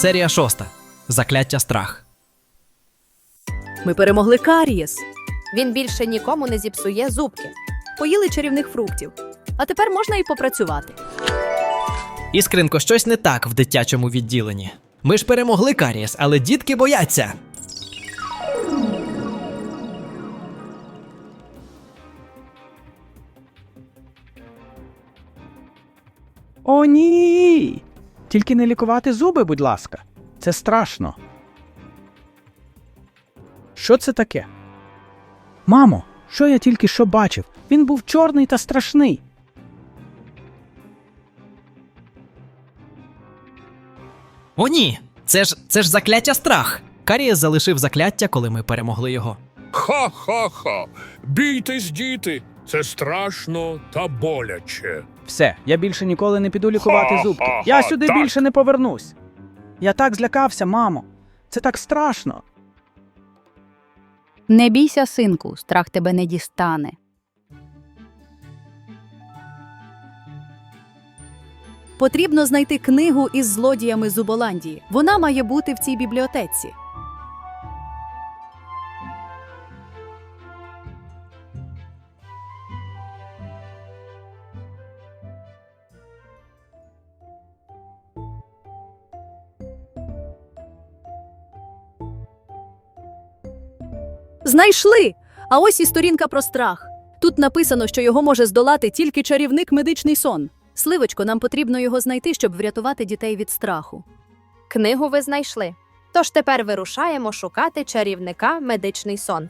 Серія шоста. Закляття страх. Ми перемогли карієс. Він більше нікому не зіпсує зубки. Поїли чарівних фруктів. А тепер можна і попрацювати. Іскринко, щось не так в дитячому відділенні. Ми ж перемогли карієс, але дітки бояться. О, ні. Тільки не лікувати зуби, будь ласка. Це страшно. Що це таке? Мамо, що я тільки що бачив? Він був чорний та страшний. О, ні! Це ж це ж закляття страх. Карієс залишив закляття, коли ми перемогли його. Ха-ха-ха. Бійтесь, діти. Це страшно та боляче. Все, я більше ніколи не піду лікувати Ха-ха-ха, зубки. Я сюди так. більше не повернусь. Я так злякався, мамо. Це так страшно. Не бійся, синку, страх тебе не дістане. Потрібно знайти книгу із злодіями Зуболандії. Вона має бути в цій бібліотеці. Знайшли! А ось і сторінка про страх. Тут написано, що його може здолати тільки чарівник медичний сон. Сливочко, нам потрібно його знайти, щоб врятувати дітей від страху. Книгу ви знайшли. Тож тепер вирушаємо шукати чарівника медичний сон.